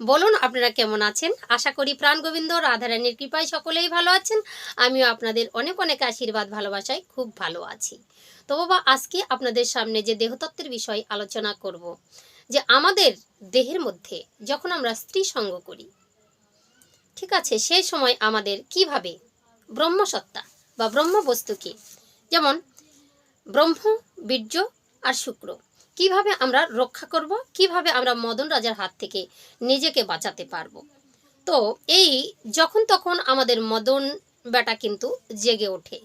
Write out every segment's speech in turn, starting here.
বলুন, আপনারা কেমন আছেন? আশা করি প্রাণ গোবিন্দ রাধারানীর কৃপায় সকলেই ভালো আছেন। আমিও আপনাদের অনেক অনেক আশীর্বাদ, ভালোবাসায় খুব ভালো আছি। তো বাবা, আজকে আপনাদের সামনে যে দেহতত্ত্বের বিষয় আলোচনা করব, যে আমাদের দেহের মধ্যে যখন আমরা স্ত্রী সঙ্গ করি, ঠিক আছে, সেই সময় আমাদের কীভাবে ব্রহ্মসত্তা বা ব্রহ্মবস্তু কি যেমন ব্রহ্ম, বীর্য আর শুক্র কীভাবে আমরা রক্ষা করব, কীভাবে আমরা মদন রাজার হাত থেকে নিজেকে বাঁচাতে পারব। তো এই যখন তখন আমাদের মদন বেটা কিন্তু জেগে ওঠে।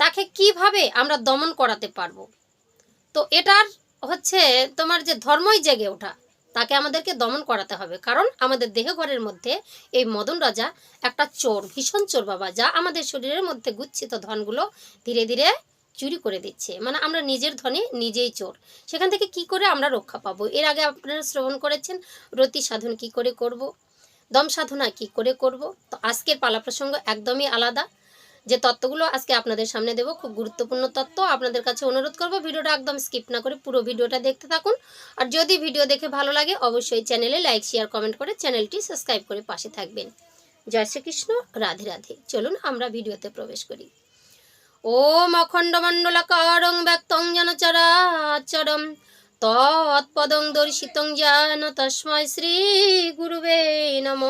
তাকে কীভাবে আমরা দমন করাতে পারব? তো এটার হচ্ছে তোমার যে ধর্মই জেগে ওঠা, তাকে আমাদেরকে দমন করাতে হবে। কারণ আমাদের দেহ ঘরের মধ্যে এই মদন রাজা একটা চোর, ভীষণ চোর বাবা, যা আমাদের শরীরের মধ্যে গুচ্ছিত ধনগুলো ধীরে ধীরে চুরি করে দিচ্ছে। মানে আমরা নিজের ধনে নিজেই চোর। সেখান থেকে কি করে আমরা রক্ষা পাবো? এর আগে আপনারা শ্রবণ করেছেন, রতি সাধন কি করে করব। দম সাধনা কি করে করব? তো আজকের পালা প্রসঙ্গ একদমই আলাদা। যে তত্ত্বগুলো আজকে আপনাদের সামনে দেবো, খুব গুরুত্বপূর্ণ তত্ত্ব। আপনাদের কাছে অনুরোধ করব, ভিডিওটা একদম স্কিপ না করে পুরো ভিডিওটা দেখতে থাকুন। আর যদি ভিডিও দেখে ভালো লাগে, অবশ্যই চ্যানেলে লাইক, শেয়ার, কমেন্ট করে চ্যানেলটি সাবস্ক্রাইব করে পাশে থাকবেন। জয় শ্রীকৃষ্ণ, রাধে রাধে। চলুন আমরা ভিডিওতে প্রবেশ করি। ওম অখণ্ডমণ্ডলাকারং ব্যক্তং যেন চরাচরম তৎপদং দর্শিতং যেন তস্মৈ শ্রী গুরুবে নম।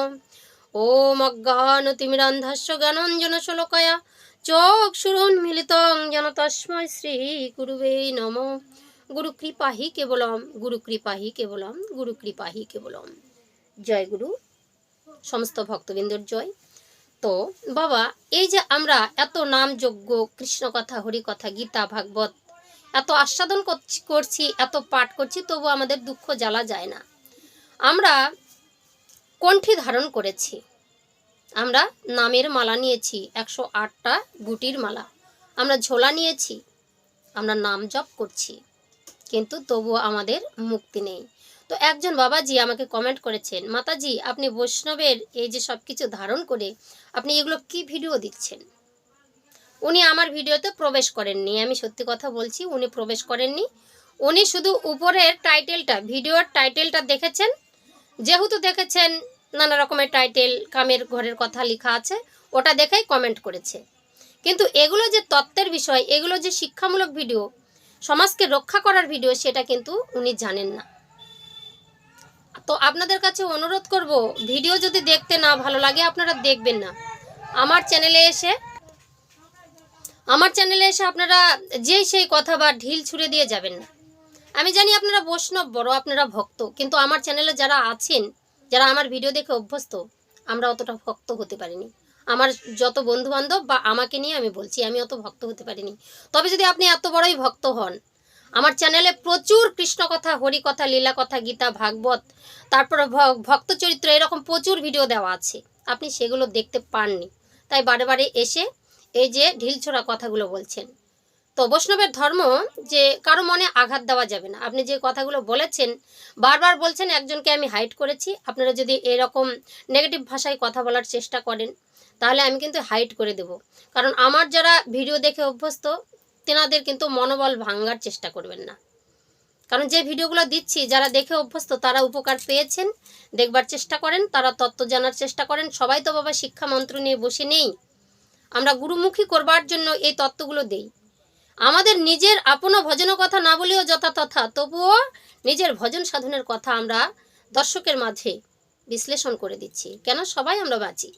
ওম অজ্ঞানতিমিরান্ধস্য জ্ঞানঞ্জন শোলকয়া চোখ সুরুন মিলিতং যেন তস্মৈ শ্রী গুরুবে নম। গুরু কৃপাহি কেবলম গুরু কৃপাহি কেবলম গুরু কৃপাহি কেবলম। জয় গুরু। সমস্ত ভক্তবৃন্দর জয়। তো বাবা, এই যে আমরা এত নাম যজ্ঞ কৃষ্ণ কথা হরি কথা গীতা, ভাগবত, এত আস্বাদন করছি- এত পাঠ করছি, তবু আমাদের দুঃখ জ্বালা যায় না। আমরা কণ্ঠী ধারণ করেছি। আমরা নামের মালা নিয়েছি, একশো আটটা গুটির মালা। আমরা ঝোলা নিয়েছি, আমরা নাম জপ করছি। কিন্তু তবুও আমাদের মুক্তি নেই। তো একজন বাবাজি আমাকে কমেন্ট করেছেন, মাতাজি, আপনি বৈষ্ণবের এই যে সব কিছু ধারণ করে আপনি এগুলো কি ভিডিও দিচ্ছেন? উনি আমার ভিডিওতে প্রবেশ করেননি, আমি সত্যি কথা বলছি, উনি প্রবেশ করেননি। উনি শুধু উপরের টাইটেলটা ভিডিওর টাইটেলটা দেখেছেন, যেহেতু দেখেছেন নানা রকমের টাইটেল কামের ঘরের কথা লেখা আছে, ওটা দেখেই কমেন্ট করেছে। কিন্তু এগুলো যে তত্ত্বের বিষয়, এগুলো যে শিক্ষামূলক ভিডিও সমাজকে রক্ষা করার ভিডিও সেটা কিন্তু উনি জানেন না। তো আপনাদের কাছে অনুরোধ করব, ভিডিও যদি দেখতে না ভালো লাগে আপনারা দেখবেন না। আমার চ্যানেলে এসে, আমার চ্যানেলে এসে আপনারা যেই সেই কথা বা ঢিল ছুঁড়ে দিয়ে যাবেন না। আমি জানি আপনারা বৈষ্ণব বড়, আপনারা ভক্ত, কিন্তু আমার চ্যানেলে যারা আছেন, যারা আমার ভিডিও দেখে অভ্যস্ত, আমরা অতটা ভক্ত হতে পারিনি। আমার যত বন্ধু বান্ধব বা আমাকে নিয়ে আমি বলছি, আমি অত ভক্ত হতে পারিনি। তবে যদি আপনি এত বড়ই ভক্ত হন আমার চ্যানেলে প্রচুর কৃষ্ণ কথা, হরি কথা, লীলা কথা, গীতা, ভাগবত, তারপরে ভক্ত চরিত্র এরকম প্রচুর ভিডিও দেওয়া আছে। আপনি সেগুলো দেখতে পাননি। তাই বারে বারে এসে এই যে ঢিলছোড়া কথাগুলো বলছেন। তো বৈষ্ণবের ধর্ম যে কারও মনে আঘাত দেওয়া যাবে না। আপনি যে কথাগুলো বলেছেন, বারবার বলছেন, একজনকে আমি হাইট করেছি। আপনারা যদি এরকম নেগেটিভ ভাষায় কথা বলার চেষ্টা করেন, তাহলে আমি কিন্তু হাইট করে দেব। কারণ আমার যারা ভিডিও দেখে অভ্যস্ত তেনাদের কিন্তু মনোবল ভাঙার চেষ্টা করবেন না। কারণ যে ভিডিওগুলো দিচ্ছি, যারা দেখে অভ্যস্ত, তারা উপকার পেয়েছেন, দেখবার চেষ্টা করেন, তারা তত্ত্ব জানার চেষ্টা করেন, সবাই তো বাবা শিক্ষা মন্ত্র নিয়ে বসে নেই। আমরা গুরুমুখী করবার জন্য এই তত্ত্বগুলো দেই। আমাদের নিজের আপন ভজন কথা না বলেও যথাতথা তবুও নিজের ভজন সাধনের কথা আমরা দর্শকের মাঝে বিশ্লেষণ করে দিচ্ছি। কেন? সবাই আমরা বাঁচি।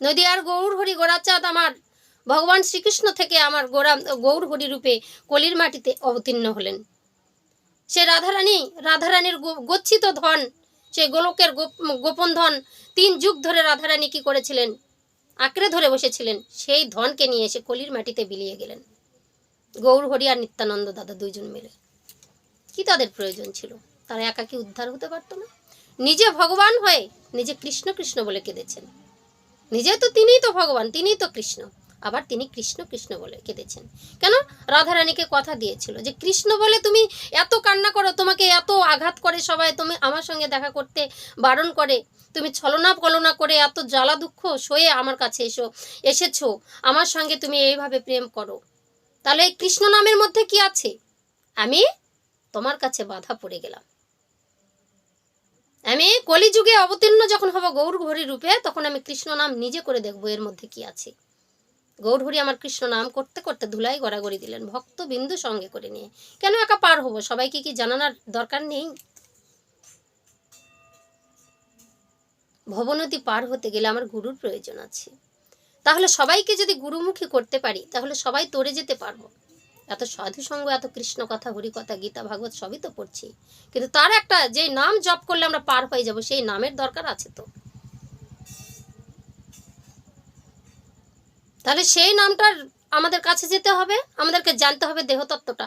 নদী আর গৌর হরি গোড়াচাঁদ আমার ভগবান শ্রীকৃষ্ণ থেকে আমার গৌর হরি রূপে কলির মাটিতে অবতীর্ণ হলেন। সে রাধারানী, রাধারানীর গচ্ছিত ধন, সে গোলকের গোপ- গোপন ধন, তিন যুগ ধরে রাধারানী কি করেছিলেন? আঁকড়ে ধরে বসেছিলেন। সেই ধনকে নিয়ে এসে কলির মাটিতে বিলিয়ে গেলেন। গৌর, হরি আর নিত্যানন্দ দাদা দুইজন মিলে। কি তাদের প্রয়োজন ছিল? তারা একা কি উদ্ধার হতে পারতো না। নিজে ভগবান হয়ে নিজে কৃষ্ণ কৃষ্ণ বলে কেঁদেছেন। নিজে তো তিনিই তো ভগবান, তিনিই তো কৃষ্ণ। আবার তিনি কৃষ্ণ কৃষ্ণ বলে কেঁদেছেন। কেন? রাধারানীকে কথা দিয়েছিল যে, কৃষ্ণ বলে তুমি এত কান্না করো, তোমাকে এত আঘাত করে সবাই, তুমি আমার সঙ্গে দেখা করতে বারণ করে, তুমি ছলনা কলনা করে এত জ্বালা দুঃখ সয়ে আমার কাছে এসো, এসেছ, আমার সঙ্গে তুমি এইভাবে প্রেম করো। তাহলে কৃষ্ণ নামের মধ্যে কি আছে? আমি তোমার কাছে বাধা পড়ে গেলাম। আমি কলিযুগে অবতীর্ণ যখন হব গৌর ঘড়ি রূপে, তখন আমি কৃষ্ণ নাম নিজে করে দেখব এর মধ্যে কি আছে। গৌর হরি আমার কৃষ্ণ নাম করতে করতে ধুলাই গড়াগড়ি দিলেন ভক্ত বিন্দু সঙ্গে করে নিয়ে। কেন একা পার হব? সবাইকে কি জানানোর দরকার নেই? ভবনদী পার হতে গেলে আমার গুরুর প্রয়োজন আছে। তাহলে সবাইকে যদি গুরুমুখী করতে পারি, তাহলে সবাই তরে যেতে পারব। এত সাধু সঙ্গ এত কৃষ্ণ কথা হরি কথা গীতা, ভাগবত সবই তো পড়ছি। কিন্তু তার একটা যে নাম জপ করলে আমরা পার হয়ে যাব, সেই নামের দরকার আছে তো। তাহলে সেই নামটার আমাদের কাছে যেতে হবে, আমাদেরকে জানতে হবে দেহতত্ত্বটা।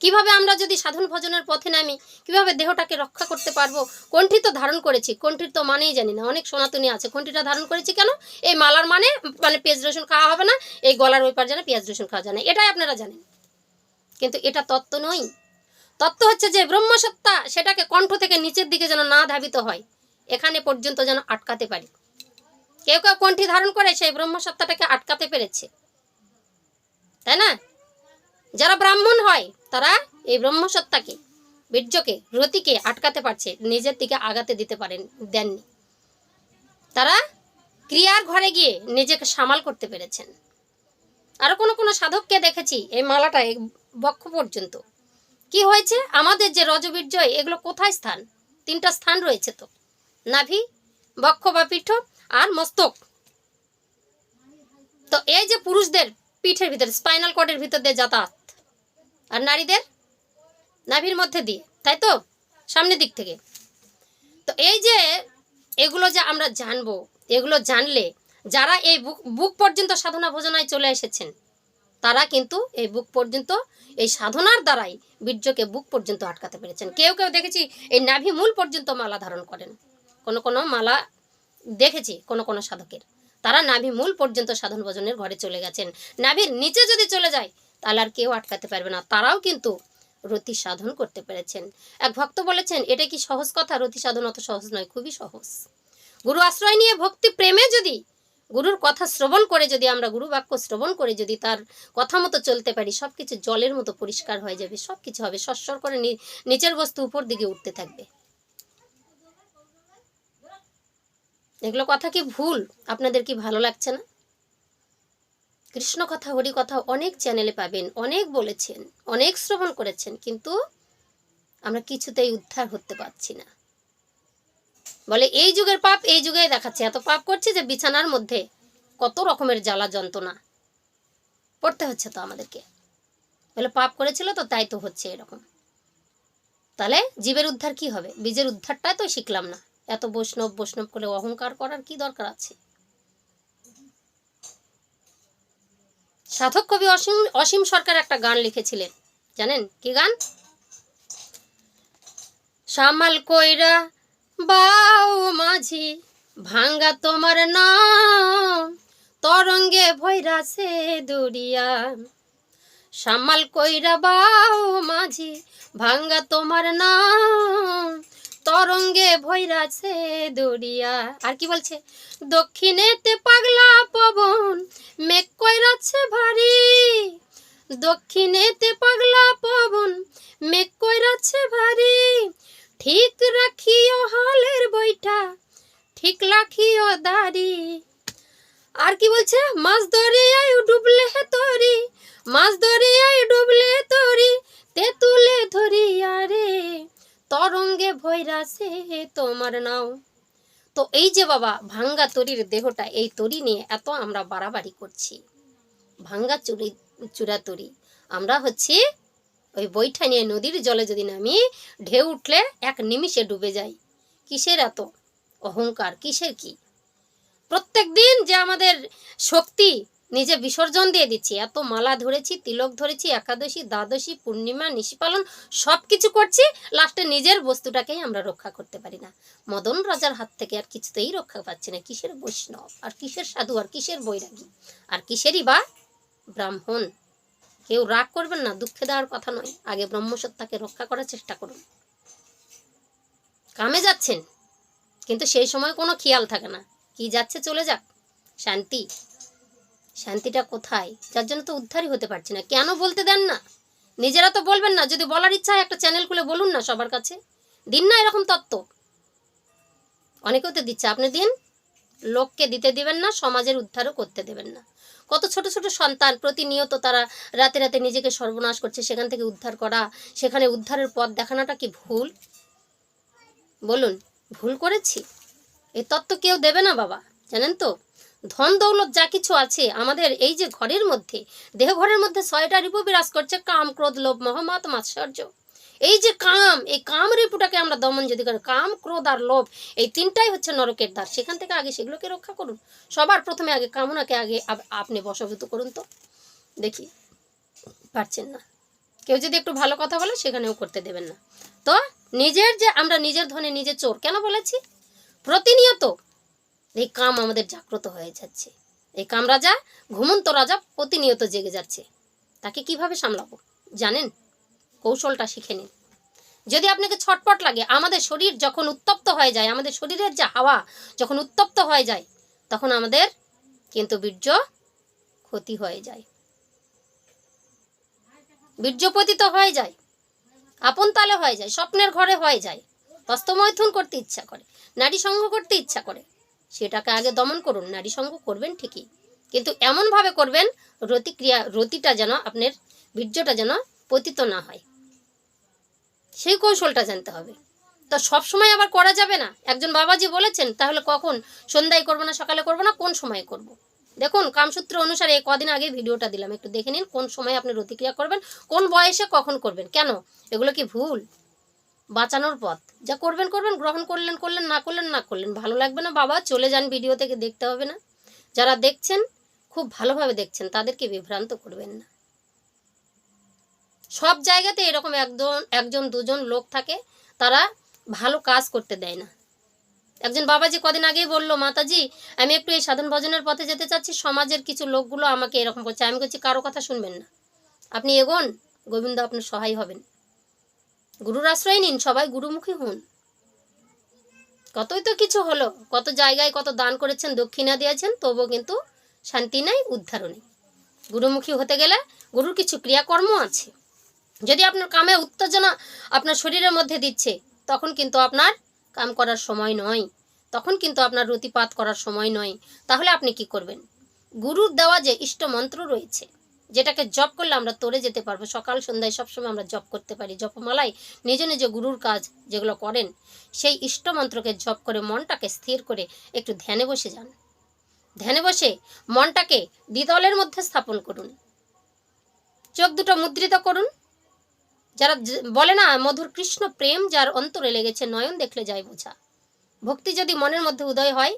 কীভাবে আমরা যদি সাধন ভজনের পথে নামি, কীভাবে দেহটাকে রক্ষা করতে পারব? কোনটি তো ধারণ করেছি, কোনটির তো মানেই জানি না। অনেক সনাতনী আছে, কোনটিটা ধারণ করেছি কেন? এই মালার মানে মানে পেঁয়াজ রসুন খাওয়া হবে না, এই গলার ওই পার জানে পেঁয়াজ রসুন খাওয়া যায় না। এটাই আপনারা জানেন। কিন্তু এটা তত্ত্ব নয়। তত্ত্ব হচ্ছে যে ব্রহ্মসত্তা সেটাকে কণ্ঠ থেকে নিচের দিকে যেন না ধাবিত হয়, এখানে পর্যন্ত যেন আটকাতে পারি। কেউ কেউ কণ্ঠি ধারণ করে সেই ব্রহ্মসত্তাটাকে আটকাতে পেরেছে। তাই না? যারা ব্রাহ্মণ হয়, তারা এই ব্রহ্মসত্তাকে, বীর্যকে, রতিকে আটকাতে পারছে, নিজের দিকে আগাতে দিতে পারেন, দেননি। তারা ক্রিয়ার ঘরে গিয়ে নিজেকে সামাল করতে পেরেছেন। আরও কোনো কোনো সাধককে দেখেছি, এই মালাটা বক্ষ পর্যন্ত। কি হয়েছে? আমাদের যে রজবীর্য, এগুলো কোথায় স্থান? তিনটা স্থান রয়েছে তো। নাভি, বক্ষ বা পিঠ আর মস্তক। তো এই যে পুরুষদের পিঠের ভিতরে স্পাইনাল কর্ডের ভিতর দিয়ে যাতায়াত। আর নারীদের নাভির মধ্যে দিয়ে, তাই তো? সামনের দিক থেকে। তো এই যে এগুলো যে আমরা জানব, এগুলো জানলে যারা এই বুক বুক পর্যন্ত সাধনা ভোজনায় চলে এসেছেন, তারা কিন্তু এই বুক পর্যন্ত, এই সাধনার দ্বারাই বীর্যকে বুক পর্যন্ত আটকাতে পেরেছেন। কেউ কেউ দেখেছি এই নাভি মূল পর্যন্ত মালা ধারণ করেন। কোনো কোনো মালা দেখেছি কোনো কোনো সাধকের। তারা নাভি মূল পর্যন্ত সাধন ভজনের ঘরে চলে গেছেন। নাভির নিচে যদি চলে যায়, তাহলে আর কেউ আটকাতে পারবে না। তারাও কিন্তু রতি সাধন করতে পেরেছেন। এক ভক্ত বলেছেন, এটা কি সহজ কথা? রতি সাধন অত সহজ নয়, খুবই সহজ। গুরু আশ্রয় নিয়ে ভক্তি প্রেমে যদি, গুরুর কথা শ্রবণ করে যদি আমরা, গুরু বাক্য শ্রবণ করে যদি তার কথা মতো চলতে পারি সব কিছু জলের মতো পরিষ্কার হয়ে যাবে সব কিছু হবে সস্বর করে নিচের বস্তু উপর দিকে উঠতে থাকবে। এগুলো কথা কি ভুল? আপনাদের কি ভালো লাগছে না? কৃষ্ণ কথা, হরি কথা অনেক চ্যানেলে পাবেন, অনেক বলেছেন, অনেক শ্রবণ করেছেন, কিন্তু আমরা কিছুতেই উদ্ধার হতে পারছি না। বলে, এই যুগের পাপ এই যুগেই দেখাচ্ছে, এত পাপ করছে যে বিছানার মধ্যে কত রকমের জ্বালা যন্ত্রণা। পড়তে হচ্ছে তো আমাদেরকে। বলে, পাপ করেছিল তো তাই তো হচ্ছে এরকম। তাহলে জীবের উদ্ধার কি হবে? বীজের উদ্ধারটা তো শিখলাম না। এত বৈষ্ণব বৈষ্ণব করে অহংকার করার কি দরকার আছে? সাধক কবি অসীম অসীম সরকার একটা গান লিখেছিলেন। জানেন কি গান? সামাল কইরা বাউ মাঝি, ভাঙ্গা তোমার নাম, তরঙ্গে ভৈরা সে দরিয়া। সামাল কইরা বাউ মাঝি, ভাঙ্গা তোমার নাম তরঙ্গে ভৈরা সে দরিয়া আর কি বলছে? দক্ষিণেতে পাগলা পবন, মেঘ কইরাছে ভারী। দক্ষিণেতে পাগলা পবন, মেঘ কইরাছে ভারী। ঠিক রাখিও হালের বইটা, ঠিক রাখিও দাড়ি। আর কি বলছে? মাছ দরিয়ায় ডুবলে তরি, মাছ দরিয়ায় ডুবলে তরি, তেতুলে ধরিয়া রে। তরঙ্গে ভৈরা সে তোমার নাও। তো এই যে বাবা, ভাঙ্গা তরির দেহটা, এই তরি নিয়ে এত আমরা বাড়াবাড়ি করছি। ভাঙ্গা চুরি, চূড়া তরি। আমরা হচ্ছে ওই বৈঠা নিয়ে নদীর জলে যদি নামি, ঢেউ উঠলে এক নিমিষে ডুবে যাই। কিসের এত অহংকার? কিসের কি? প্রত্যেক দিন যে আমাদের শক্তি নিজে বিসর্জন দিয়ে দিচ্ছি। এত মালা ধরেছি, তিলক ধরেছি, একাদশী, দ্বাদশী, পূর্ণিমা নিশি পালন সব কিছু করছি, লাস্টে নিজের বস্তুটাকেই আমরা রক্ষা করতে পারি না। মদন রাজার হাত থেকে আর কিছুতেই রক্ষা পাচ্ছি না। কিসের বৈষ্ণব? আর কিসের সাধু? আর কিসের বৈরাগী? আর কিসেরই বা ব্রাহ্মণ? কেউ রাগ করবেন না, দুঃখে দেওয়ার কথা নয়। আগে ব্রহ্মসত্তাকে রক্ষা করার চেষ্টা করুন। কামে যাচ্ছেন, কিন্তু সেই সময় কোনো খেয়াল থাকে না। কি যাচ্ছে চলে যাক? শান্তি। শান্তিটা কোথায়? যার জন্য তো উদ্ধারই হতে পারছে না। কেন বলতে দেন না? নিজেরা তো বলবেন না, যদি বলার ইচ্ছা হয় একটা চ্যানেল খুলে বলুন না সবার কাছে। দিন না এরকম তত্ত্ব। অনেকেও তো দিচ্ছে, আপনি দিন। লোককে দিতে দিবেন না, সমাজের উদ্ধারও করতে দেবেন না। কত ছোট ছোট সন্তান প্রতিনিয়ত তারা রাতে রাতে নিজেকে সর্বনাশ করছে, সেখান থেকে উদ্ধার করা, সেখানে উদ্ধারের পথ দেখানোটা কি ভুল? বলুন, ভুল করেছি? এ তত্ত্ব কেউ দেবে না বাবা, জানেন তো? ধন দৌলত যা কিছু আছে আমাদের এই যে ঘরের মধ্যে দেহ ঘরের মধ্যে ছয়টা রিপু বিরাজ করছে, কাম, ক্রোধ, লোভ মহম্মত মাৎসর্য। এই যে কাম, এই কাম রিপুটাকে আমরা দমন যদি করি, কাম, ক্রোধ আর লোভ, এই তিনটাই হচ্ছে নরকের দ্বার। সেখান থেকে আগে সেগুলোকে রক্ষা করুন। সবার প্রথমে আগে কামনাকে আগে আপনি বশভূত করুন তো। দেখি, পারছেন না। কেউ যদি একটু ভালো কথা বলে, সেখানেও করতে দেবেন না। তো নিজের যে, আমরা নিজের ধনে নিজে চোর, কেন বলেছি? প্রতিনিয়ত এই কাম আমাদের জাগ্রত হয়ে যাচ্ছে। এই কাম রাজা, ঘুমন্ত রাজা প্রতিনিয়ত জেগে যাচ্ছে। তাকে কীভাবে সামলাবো? জানেন? কৌশলটা শিখে নিন। যদি আপনাকে ছটপট লাগে, আমাদের শরীর যখন উত্তপ্ত হয়ে যায়, আমাদের শরীরের যে হাওয়া যখন উত্তপ্ত হয়ে যায়, তখন আমাদের কিন্তু বীর্য ক্ষতি হয়ে যায়। বীর্যপতিত হয়ে যায়, আপন তালে হয়ে যায়, স্বপ্নের ঘরে হয়ে যায়। হস্তমৈথুন করতে ইচ্ছা করে, নারী সঙ্গ করতে ইচ্ছা করে। সেটাকে আগে দমন করুন, নারী সঙ্গ করবেন ঠিকই। কিন্তু এমনভাবে করবেন, রতিক্রিয়া, রতিটা যেন আপনার বীর্যটা যেন পতিত না হয়। সেই কৌশলটা জানতে হবে। তা সবসময় আবার করা যাবে না? একজন বাবাজি বলেছেন, তাহলে কখন? সন্ধ্যায় করব না, সকালে করব না, কোন সময়ে করব। দেখুন, কামসূত্র অনুসারে এই কদিন আগে ভিডিওটা দিলাম। একটু দেখে নিন কোন সময় আপনি রতিক্রিয়া করবেন, কোন বয়সে কখন করবেন, কেন? এগুলো কি ভুল? বাঁচানোর পথ। যা করবেন করবেন, গ্রহণ করলেন করলেন, না করলেন না করলেন। ভালো লাগবে না বাবা, চলে যান ভিডিও থেকে, দেখতে হবে না। যারা দেখছেন, খুব ভালোভাবে দেখছেন, তাদেরকে বিভ্রান্ত করবেন না। সব জায়গাতে এরকম একজন একজন, দুজন লোক থাকে, তারা ভালো কাজ করতে দেয় না। একজন বাবাজি কদিন আগেই বলল, মাতাজি, আমি একটু এই সাধন ভজনের পথে যেতে চাচ্ছি, সমাজের কিছু লোকগুলো আমাকে এরকম করছে। আমি বলছি, কারও কথা শুনবেন না। আপনি এগোন, গোবিন্দ আপনার সহায় হবেন। গুরুর আশ্রয় নিন, সবাই গুরুমুখী হন। কতই তো কিছু হলো, কত জায়গায় কত দান করেছেন, দক্ষিণা দিয়েছেন, তবুও কিন্তু শান্তি নাই, উদ্ধারও নেই। গুরুমুখী হতে গেলে গুরুর কিছু ক্রিয়াকর্ম আছে। যদি আপনার কামে উত্তেজনা আপনার শরীরের মধ্যে দিচ্ছে, তখন কিন্তু আপনার কাম করার সময় নয়। তখন কিন্তু আপনার রতিপাত করার সময় নয়। তাহলে আপনি কি করবেন? গুরুর দেওয়া যে ইষ্ট মন্ত্র রয়েছে যেটাকে জপ করলে আমরা তরে যেতে পারব। সকাল, সন্ধ্যায় সবসময় আমরা জপ করতে পারি। জপমালায় নিজ নিজ গুরুর কাজ যেগুলো করেন, সেই ইষ্টমন্ত্রকে জপ করে মনটাকে স্থির করে একটু ধ্যানে বসে যান। ধ্যানে বসে মনটাকে দ্বিতলের মধ্যে স্থাপন করুন। চোখ দুটো মুদ্রিত করুন। যারা বলে না, মধুর কৃষ্ণ প্রেম যার অন্তরে লেগেছে, নয়ন দেখলে যায় বোঝা। ভক্তি যদি মনের মধ্যে উদয় হয়,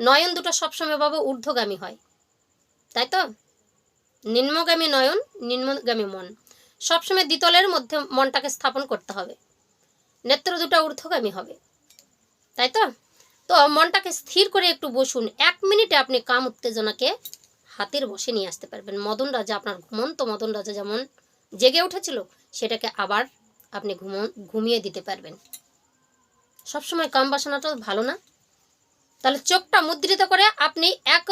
নয়ন দুটো সবসময় বাবা ঊর্ধ্বগামী হয়। তাই তো? নিম্নগামী নয়ন, নিম্নগামী মন। সবসময় দ্বিতলের মধ্যে মনটাকে স্থাপন করতে হবে। নেত্র দুটো ঊর্ধ্বগামী হবে। তাই তো? তো মনটাকে স্থির করে একটু বসুন। এক মিনিটে আপনি কাম উত্তেজনাকে হাতের বসে নিয়ে আসতে পারবেন। মদন রাজা, আপনার ঘুমন্ত মদন রাজা যেমন জেগে উঠেছিল, সেটাকে আবার আপনি ঘুমো, ঘুমিয়ে দিতে পারবেন। সবসময় কাম বাসনাটা ভালো না। তাহলে চোখটা মুদ্রিত করে আপনি এক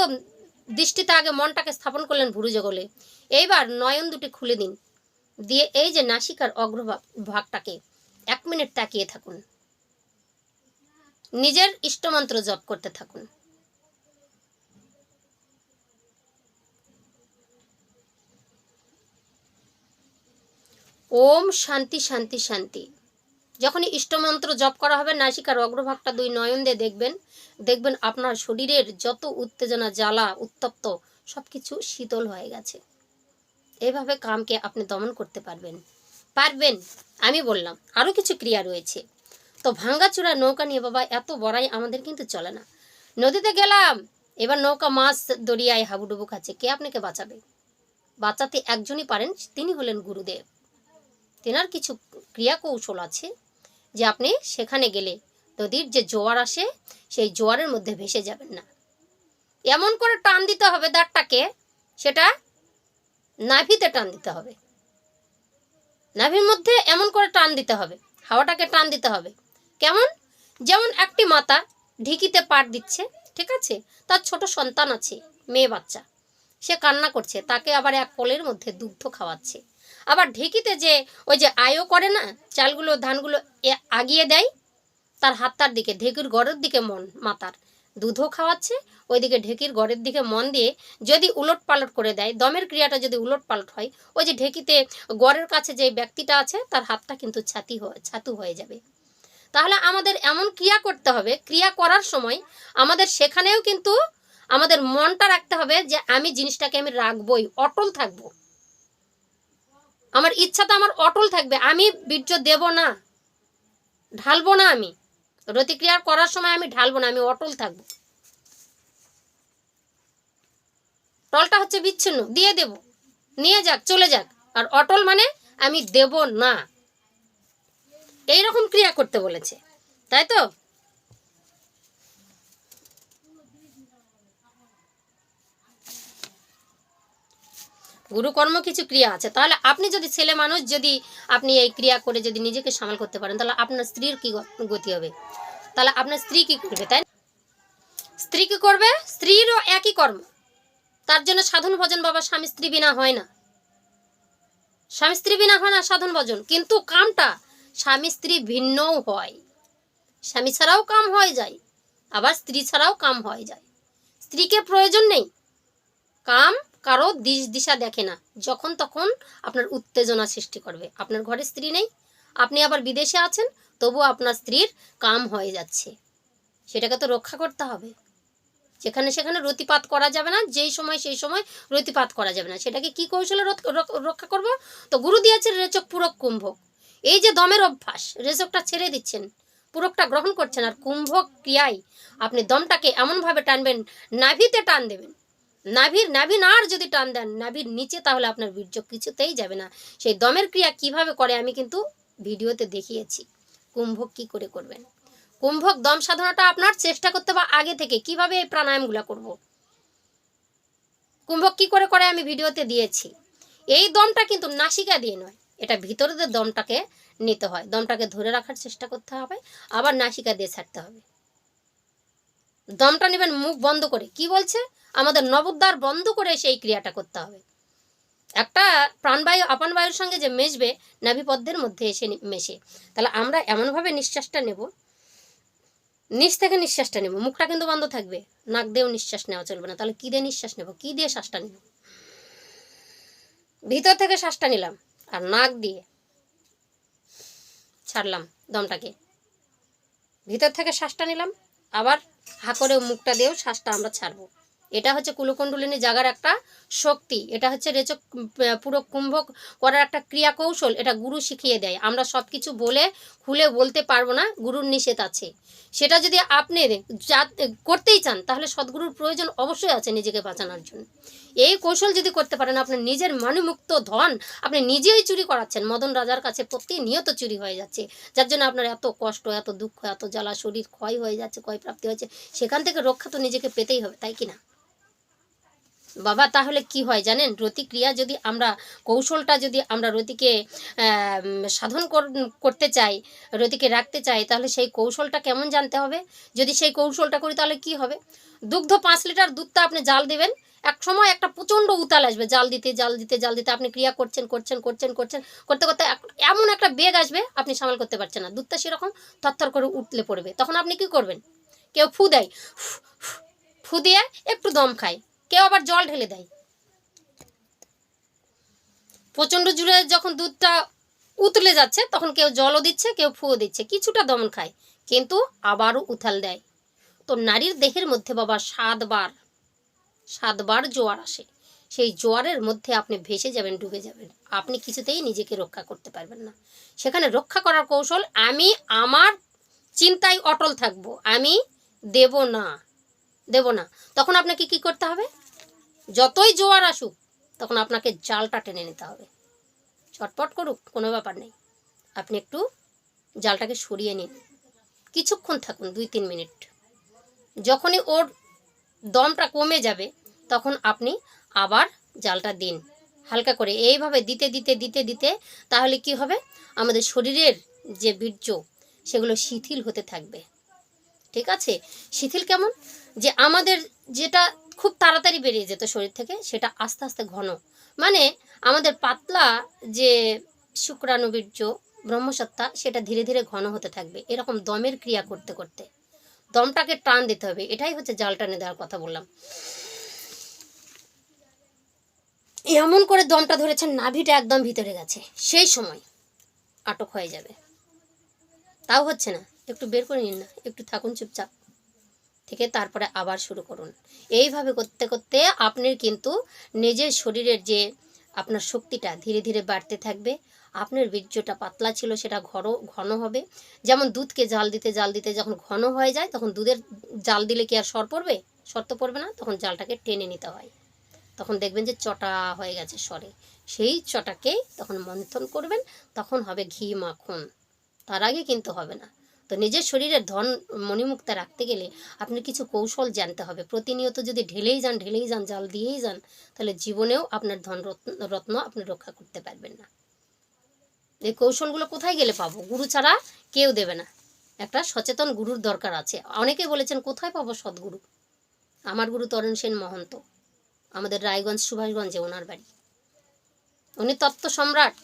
দৃষ্টিতে আগে মনটাকে স্থাপন করলেন ভুরু জগলে। এইবার নয়ন দুটি খুলে দিন। দিয়ে এই যে নাসিকার অগ্রভাগ, ভাগটাকে এক মিনিট তাকিয়ে থাকুন। নিজের ইষ্টমন্ত্র জপ করতে থাকুন। ওম শান্তি শান্তি শান্তি। যখনই ইষ্টমন্ত্র জপ করা হবে, নাসিকার অগ্রভাগটা দুই নয়ন দিয়ে দেখবেন। দেখবেন আপনার শরীরের যত উত্তেজনা, জ্বালা, উত্তপ্ত সব কিছু শীতল হয়ে গেছে। এভাবে কামকে আপনি দমন করতে পারবেন। পারবেন, আমি বললাম আরও কিছু ক্রিয়া রয়েছে। তো ভাঙ্গাচূড়া নৌকা নিয়ে বাবা, এত বড়াই আমাদের কিন্তু চলে না। নদীতে গেলাম, এবার নৌকা মাছ দরিয়ায় হাবুডুবু খাচ্ছে, কে আপনাকে বাঁচাবে? বাঁচাতে একজনই পারেন, তিনি হলেন গুরুদেব। তেনার কিছু ক্রিয়া কৌশল আছে যে আপনি সেখানে গেলে নদীর যে জোয়ার আসে, সেই জোয়ারের মধ্যে ভেসে যাবেন না। এমন করে টান দিতে হবে দাঁতটাকে, সেটা নাভিতে টান দিতে হবে। নাভির মধ্যে এমন করে টান দিতে হবে, হাওয়াটাকে টান দিতে হবে। কেমন? যেমন একটি মাতা ঢিকিতে পাট দিচ্ছে, ঠিক আছে? তার ছোট সন্তান আছে, মেয়ে বাচ্চা। সে কান্না করছে, তাকে আবার এক কলের মধ্যে দুগ্ধ খাওয়াচ্ছে। আবার ঢেকিতে যে ওই যে আয়ও করে না, চালগুলো, ধানগুলো আগিয়ে দেয় তার হাতটার দিকে, ঢেকির গড়ের দিকে মন মাতার। দুধও খাওয়াচ্ছে, ওইদিকে ঢেকির গড়ের দিকে মন দিয়ে যদি উলট পালট করে দেয়, দমের ক্রিয়াটা যদি উলট পালট হয়, ওই যে ঢেকিতে গড়ের কাছে যে ব্যক্তিটা আছে, তার হাতটা কিন্তু ছাতি ছাতু হয়ে যাবে। তাহলে আমাদের এমন ক্রিয়া করতে হবে, ক্রিয়া করার সময় আমাদের সেখানেও কিন্তু আমাদের মনটা রাখতে হবে যে আমি জিনিসটাকে আমি রাখবই, অটল থাকব। আমার ইচ্ছাটা আমার অটল থাকবে, আমি বীর্য দেব না, ঢালবো না আমি। রতিক্রিয়া করার সময় আমি ঢালবো না, আমি অটল থাকব। টলটা হচ্ছে বিচ্ছিন্ন, দিয়ে দেব। নিয়ে যাক, চলে যাক। আর অটল মানে আমি দেব না। এই রকম ক্রিয়া করতে বলেছে। তাই তো? গুরুকর্ম কিছু ক্রিয়া আছে, তাহলে আপনি যদি ছেলে মানুষ যদি আপনি এই ক্রিয়া করে যদি নিজেকে সামাল করতে পারেন, তাহলে আপনার স্ত্রীর কি গতি হবে? তাহলে আপনার স্ত্রী কি করবে, তাই? স্ত্রী কি করবে? স্ত্রীরও একই কর্ম। তার জন্য সাধন ভজন বাবা স্বামী স্ত্রী বিনা হয় না। স্বামী স্ত্রী বিনা হয় না সাধন ভজন, কিন্তু কামটা স্বামী স্ত্রী ভিন্নও হয়। স্বামী ছাড়াও কাম হয়ে যায়, আবার স্ত্রী ছাড়াও কাম হয়ে যায়। স্ত্রীকে প্রয়োজন নেই। কাম কারও দিশ দিশা দেখে না। যখন তখন আপনার উত্তেজনা সৃষ্টি করবে। আপনার ঘরে স্ত্রী নেই, আপনি আবার বিদেশে আছেন, তবু আপনার স্ত্রীর কাম হয়ে যাচ্ছে। সেটাকে তো রক্ষা করতে হবে। যেখানে সেখানে রতিপাত করা যাবে না, যেই সময় সেই সময় রতিপাত করা যাবে না। সেটাকে কি কৌশলে রক্ষা করব? তো গুরু দিয়েছে রেচক পুরক কুম্ভক এই যে দমের অভ্যাস, রেচকটা ছেড়ে দিচ্ছেন, পুরকটা গ্রহণ করছেন, আর কুম্ভক ক্রিয়ায় আপনি দমটাকে এমনভাবে টানবেন, নাভিতে টান দেবেন নাভির নাভি নার যদি টান দেন, নাভির নিচে, তাহলে আপনার বীর্য কিছুতেই যাবে না। সেই দমের ক্রিয়া কীভাবে করে, আমি কিন্তু ভিডিওতে দেখিয়েছি। কুম্ভক কি করে করবেন? কুম্ভক দম সাধনাটা আপনার চেষ্টা করতে হবে আগে থেকে। কীভাবে এই প্রাণায়ামগুলো করব? কুম্ভক কি করে করে, আমি ভিডিওতে দিয়েছি। এই দমটা কিন্তু নাসিকা দিয়ে নয়। এটা ভিতরে দিয়ে দমটাকে নিতে হয়। দমটাকে ধরে রাখার চেষ্টা করতে হবে, আবার নাসিকা দিয়ে ছাড়তে হবে। দমটা নেবেন মুখ বন্ধ করে। কি বলছে? আমাদের নবদ্বার বন্ধ করে সেই ক্রিয়াটা করতে হবে। একটা প্রাণবায়ু আপান বায়ুর সঙ্গে যে মেশবে নাভিপদ্মের মধ্যে এসে মেশে। তাহলে আমরা এমনভাবে নিঃশ্বাসটা নেব। নিচ থেকে নিঃশ্বাসটা নেব। মুখটা কিন্তু বন্ধ থাকবে। নাক দিয়েও নিঃশ্বাস নেওয়া চলবে না। তাহলে কী দিয়ে নিঃশ্বাস নেব? কী দিয়ে শ্বাসটা নেব? ভিতর থেকে শ্বাসটা নিলাম আর নাক দিয়ে ছাড়লাম দমটাকে। ভিতর থেকে শ্বাসটা নিলাম। আবার হা করে মুখটা দিয়েও শ্বাসটা আমরা ছাড়বো। এটা হচ্ছে কুলকুণ্ডলিনী জাগার একটা শক্তি। এটা হচ্ছে রেচক পুরো কুম্ভ করার একটা ক্রিয়া কৌশল এটা গুরু শিখিয়ে দেয়। আমরা সব কিছু বলে, খুলে বলতে পারব না, গুরুর নিষেধ আছে। সেটা যদি আপনি যা- করতেই চান, তাহলে সদ্গুরুর প্রয়োজন অবশ্যই আছে নিজেকে বাঁচানোর জন্য। এই কৌশল যদি করতে পারেন, আপনার নিজের মণিমুক্ত ধন আপনি নিজেই চুরি করাচ্ছেন। মদন রাজার কাছে প্রতিনিয়ত চুরি হয়ে যাচ্ছে। যার জন্য আপনার এত কষ্ট, এত দুঃখ, এত জ্বালা, শরীর ক্ষয় হয়ে যাচ্ছে ক্ষয় প্রাপ্তি হচ্ছে সেখান থেকে রক্ষা তো নিজেকে পেতেই হবে, তাই কি না? বাবা, তাহলে কি হয় জানেন? রতিক্রিয়া যদি আমরা, কৌশলটা যদি আমরা রতিকে সাধন করতে চাই, রতিকে রাখতে চাই, তাহলে সেই কৌশলটা কেমন জানতে হবে? যদি সেই কৌশলটা করি তাহলে কি হবে? দুগ্ধ পাঁচ লিটার দুধটা আপনি জাল দিবেন, এক সময় একটা প্রচণ্ড উতাল আসবে, জাল দিতে জাল দিতে জাল দিতে। আপনি ক্রিয়া করছেন করছেন করছেন করছেন, করতে করতে এমন একটা বেগ আসবে, আপনি সামাল করতে পারছেন না। দুধটা সেরকম থরথর করে উঠলে পড়বে। তখন আপনি কি করবেন? কেউ ফু দেয় ফু দিয়ে একটু দম খায়। কেউ আবার জল ঢেলে দেয়। প্রচণ্ড জুড়ে যখন দুধটা উতলে যাচ্ছে, তখন কেউ জলও দিচ্ছে, কেউ ফুও দিচ্ছে, কিছুটা দমন খায়, কিন্তু আবারও উথাল দেয়। তো নারীর দেহের মধ্যে বাবা সাতবার সাতবার জোয়ার আসে। সেই জোয়ারের মধ্যে আপনি ভেসে যাবেন, ডুবে যাবেন। আপনি কিছুতেই নিজেকে রক্ষা করতে পারবেন না। সেখানে রক্ষা করার কৌশল, আমি আমার চিন্তায় অটল থাকব, আমি দেব না দেব না। তখন আপনাকে কি করতে হবে? যতই জোয়ার আসুক, তখন আপনাকে জালটা টেনে নিতে হবে। ছটপট করুক, কোনো ব্যাপার নেই। আপনি একটু জালটাকে সরিয়ে নিন। কিছুক্ষণ থাকুন, দুই তিন মিনিট। যখনই ওর দমটা কমে যাবে, তখন আপনি আবার জালটা দিন। হালকা করে এইভাবে দিতে দিতে দিতে দিতে, তাহলে কি হবে? আমাদের শরীরের যে বীর্য, সেগুলো শিথিল হতে থাকবে। ঠিক আছে? শিথিল কেমন? যে আমাদের যেটা খুব তাড়াতাড়ি বেরিয়ে যেত শরীর থেকে, সেটা আস্তে আস্তে ঘন। মানে আমাদের পাতলা যে শুক্রাণুবীর্য ব্রহ্মসত্তা সেটা ধীরে ধীরে ঘন হতে থাকবে। এরকম দমের ক্রিয়া করতে করতে দমটাকে টান দিতে হবে। এটাই হচ্ছে জাল টানে দেওয়ার কথা বললাম। এমন করে দমটা ধরেছেন, নাভিটা একদম ভিতরে গেছে। সেই সময় আটক হয়ে যাবে। তাও হচ্ছে না। একটু বের করে নিন না, একটু থাকুন চুপচাপ। থেকে তারপরে আবার শুরু করুন। এইভাবে করতে করতে আপনার কিন্তু নিজের শরীরের যে আপনার শক্তিটা ধীরে ধীরে বাড়তে থাকবে। আপনার বীর্যটা পাতলা ছিল সেটা ঘন ঘন হবে। যেমন দুধকে জাল দিতে জাল দিতে যখন ঘন হয়ে যায়, তখন দুধের জাল দিলে কি আর সর পড়বে? সর তো পড়বে না, তখন জালটাকে টেনে নিতে হয়। তখন দেখবেন যে চটা হয়ে গেছে সরে। সেই চটাকেই তখন মন্থন করবেন, তখন হবে ঘি মাখন। তার আগে কিন্তু হবে না। তো নিজের শরীরের ধন মণিমুক্তা রাখতে গেলে আপনি কিছু কৌশল জানতে হবে। প্রতিনিয়ত যদি ঢেলেই যান ঢেলেই যান, জাল দিয়েই যান, তাহলে জীবনেও আপনার ধন রত্ন আপনি রক্ষা করতে পারবেন না। এই কৌশলগুলো কোথায় গেলে পাবো? গুরু ছাড়া কেউ দেবে না। একটা সচেতন গুরুর দরকার আছে। অনেকে বলেছেন, কোথায় পাবো সদ্গুরু? আমার গুরু তরণ সেন মহন্ত, আমাদের রায়গঞ্জ সুভাষগঞ্জে ওনার বাড়ি। উনি তত্ত্ব সম্রাট।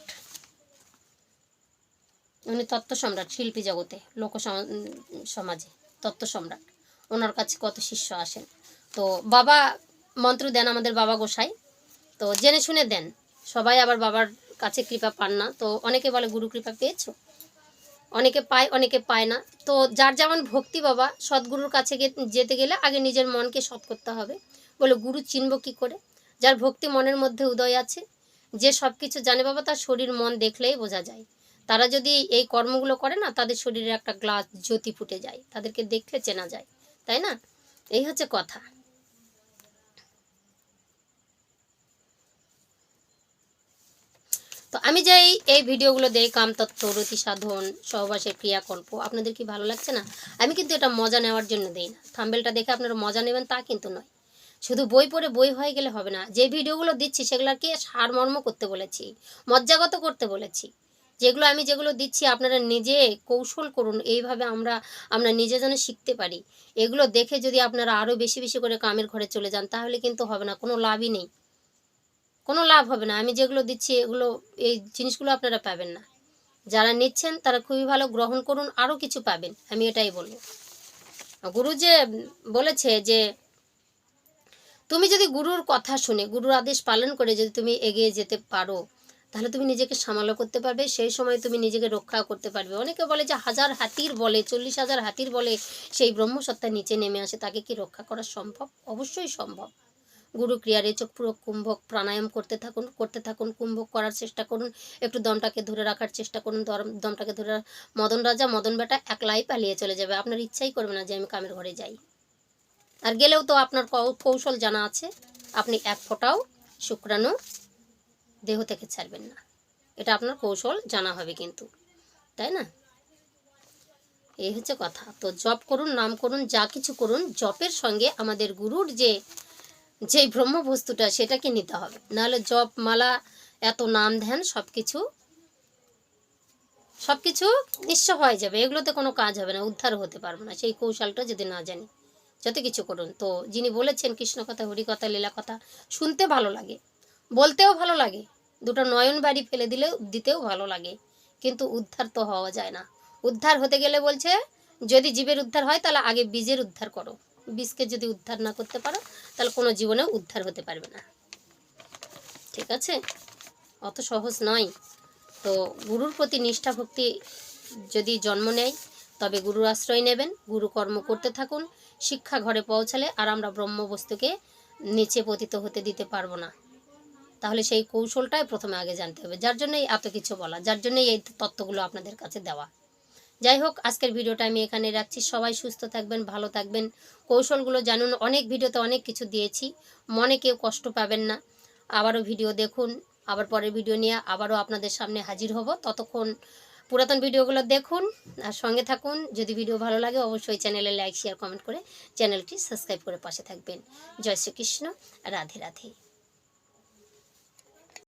উনি তত্ত্ব সম্রাট, শিল্পী জগতে, লোক সম- সমাজে, তত্ত্ব সম্রাট। ওনার কাছে কত শিষ্য আসেন। তো বাবা মন্ত্র দেন আমাদের বাবা গোসাই। তো জেনে শুনে দেন। সবাই আবার বাবার কাছে কৃপা পান না। তো অনেকে বলে, গুরু কৃপা পেয়েছ? অনেকে পায় অনেকে পায় না। তো যার যেমন ভক্তি বাবা, সদ্গুরুর কাছে যেতে গেলে আগে নিজের মনকে সৎ করতে হবে। বলে, গুরু চিনব কি করে? যার ভক্তি মনের মধ্যে উদয় আছে। যে সব কিছু জানে বাবা, তার শরীর মন দেখলেই বোঝা যায়। তারা যদি এই কর্মগুলো করে না, তাদের শরীরে একটা গ্লাস জ্যোতি ফুটে যায়, তাদেরকে দেখলে চেনা যায়, তাই না? এই হচ্ছে কথা। তো আমি যে এই ভিডিওগুলো দেই কামতত্ত্ব রতি, সাধন, সহবাসের ক্রিয়াকল্প, আপনাদের কি ভালো লাগছে না? আমি কিন্তু এটা মজা নেওয়ার জন্য দিই না। থাম্বেলটা দেখে আপনারা মজা নেবেন, তা কিন্তু নয়। শুধু বই পড়ে বই হয়ে গেলে হবে না। যে ভিডিওগুলো দিচ্ছি, সেগুলোকে সারমর্ম করতে বলেছি, মজ্জাগত করতে বলেছি। যেগুলো আমি যেগুলো দিচ্ছি আপনারা নিজে কৌশল করুন, এইভাবে আমরা আমরা নিজে যেন শিখতে পারি। এগুলো দেখে যদি আপনারা আরও বেশি বেশি করে কামের ঘরে চলে যান, তাহলে কিন্তু হবে না, কোনো লাভই নেই। কোনো লাভ হবে না, আমি যেগুলো দিচ্ছি এগুলো, এই জিনিসগুলো আপনারা পাবেন না। যারা নিচ্ছেন তারা খুবই ভালো, গ্রহণ করুন আরও কিছু পাবেন, আমি এটাই বলব। গুরু যে বলেছে যে, তুমি যদি গুরুর কথা শুনে, গুরুর আদেশ পালন করে যদি তুমি এগিয়ে যেতে পারো তাহলে তুমি নিজেকে সামালো করতে পারবে, সেই সময় তুমি নিজেকে রক্ষা করতে পারবে। অনেকে বলে যে হাজার হাতির বলে, চল্লিশ হাজার হাতির বলে, সেই ব্রহ্মসত্তা নিচে নেমে আসে, তাকে কি রক্ষা করা সম্ভব? অবশ্যই সম্ভব। গুরু ক্রিয়ারে চোখ পুরো কুম্ভক, প্রাণায়াম করতে থাকুন করতে থাকুন, কুম্ভক করার চেষ্টা করুন, একটু দমটাকে ধরে রাখার চেষ্টা করুন দম- দমটাকে ধরে মদন রাজা, মদন বেটা একলাই পালিয়ে চলে যাবে, আপনার ইচ্ছাই করবে না যে আমি কামের ঘরে যাই। আর গেলেও তো আপনার কৌশল জানা আছে, আপনি এক ফোঁটাও শুক্রাণু দেহ থেকে ছাড়বেন না। এটা আপনার কৌশল, জানা হবে কিন্তু। তাই না? এই হচ্ছে কথা। তো জপ করুন, নাম করুন, যা কিছু করুন, জপের সঙ্গে আমাদের গুরুর যে, যেই ব্রহ্ম বস্তুটা সেটাকে নিতে হবে। নাহলে জপ, মালা, এত নাম ধ্যান সব কিছু সব কিছু নিঃস্ব হয়ে যাবে। এগুলোতে কোনো কাজ হবে না, উদ্ধার হতে পারব না। সেই কৌশলটা যদি না জানি, যত কিছু করুন। তো যিনি বলেছেন কৃষ্ণ কথা, হরি কথা, লীলা কথা, শুনতে ভালো লাগে। বলতেও ভালো লাগে। দুটো নয়ন বাড়ি ফেলে দিলেও, দিতেও ভালো লাগে। কিন্তু উদ্ধার তো হওয়া যায় না। উদ্ধার হতে গেলে বলছে, যদি জীবের উদ্ধার হয়, তাহলে আগে বীজের উদ্ধার করো। বীজকে যদি উদ্ধার না করতে পারো, তাহলে কোনো জীবনে উদ্ধার হতে পারবে না। ঠিক আছে? অত সহজ নয়। তো গুরুর প্রতি নিষ্ঠা ভক্তি যদি জন্ম নেয়, তবে গুরুর আশ্রয় নেবেন, গুরু কর্ম করতে থাকুন, শিক্ষা ঘরে পৌঁছালে আর আমরা ব্রহ্মবস্তুকে নিচে পতিত হতে দিতে পারব না। তাহলে সেই কৌশলটাই প্রথমে আগে জানতে হবে। যার জন্যই এত কিছু বলা, যার জন্যই এই তত্ত্বগুলো আপনাদের কাছে দেওয়া। যাই হোক, আজকের ভিডিওটা আমি এখানে রাখছি। সবাই সুস্থ থাকবেন, ভালো থাকবেন। কৌশলগুলো জানুন। অনেক ভিডিওতে অনেক কিছু দিয়েছি। মনে কেউ কষ্ট পাবেন না। আবারও ভিডিও দেখুন। আবার পরের ভিডিও নিয়ে আবারও আপনাদের সামনে হাজির হব। ততক্ষণ পুরাতন ভিডিওগুলো দেখুন আর সঙ্গে থাকুন। যদি ভিডিও ভালো লাগে, অবশ্যই চ্যানেলে লাইক শেয়ার কমেন্ট করে চ্যানেলটি সাবস্ক্রাইব করে পাশে থাকবেন। জয় শ্রীকৃষ্ণ। রাধে রাধে।